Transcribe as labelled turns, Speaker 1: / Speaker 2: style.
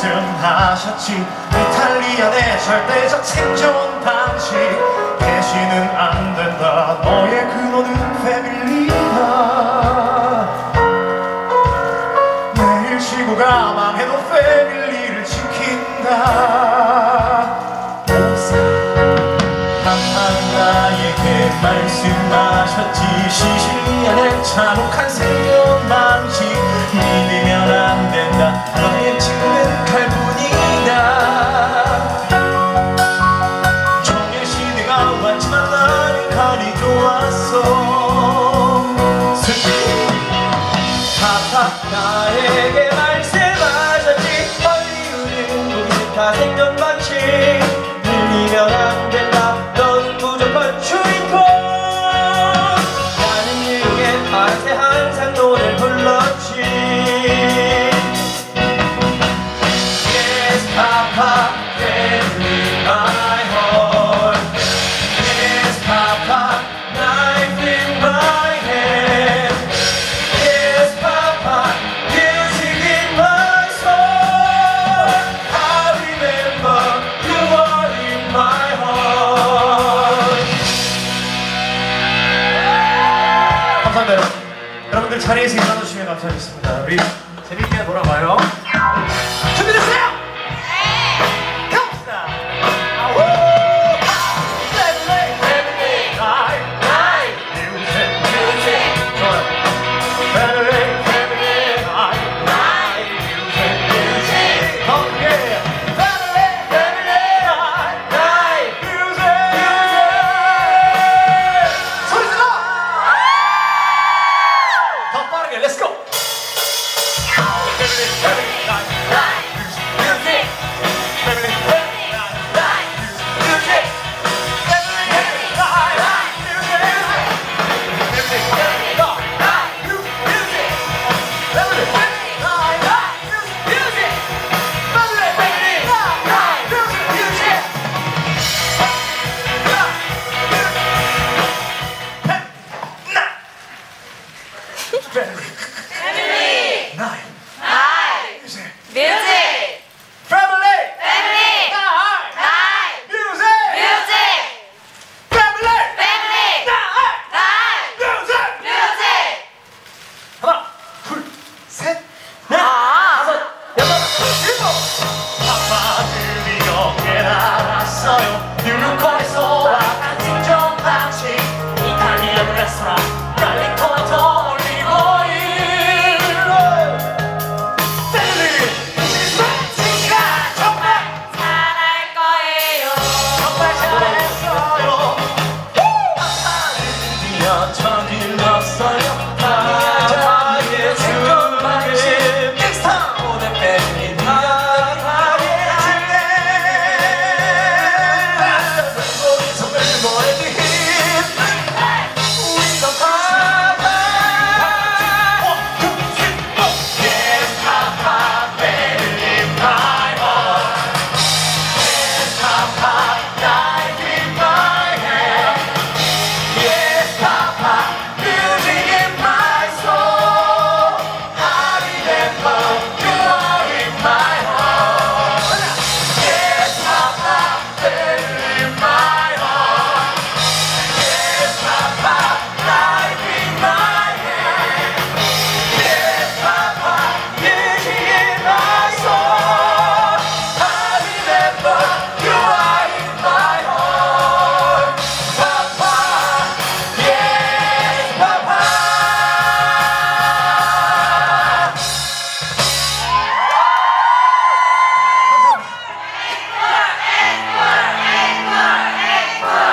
Speaker 1: 말씀하셨지. 이탈리안의 절대적 생존 방식. 대신은 안 된다. 너의 근원은 패밀리다. 내일 지구가 망해도 패밀리를 지킨다. 목사 나에게 말씀하셨지. 시실리안의 잔혹한 생존 방식. 믿으면 안 된다 나에게 말씀하셨지. 헐리우드 무 감사합니다, 여러분. 여러분들 자리에서 일어나주시면 감사하겠습니다. 우리 재밌게 놀아봐요. 준비됐어요?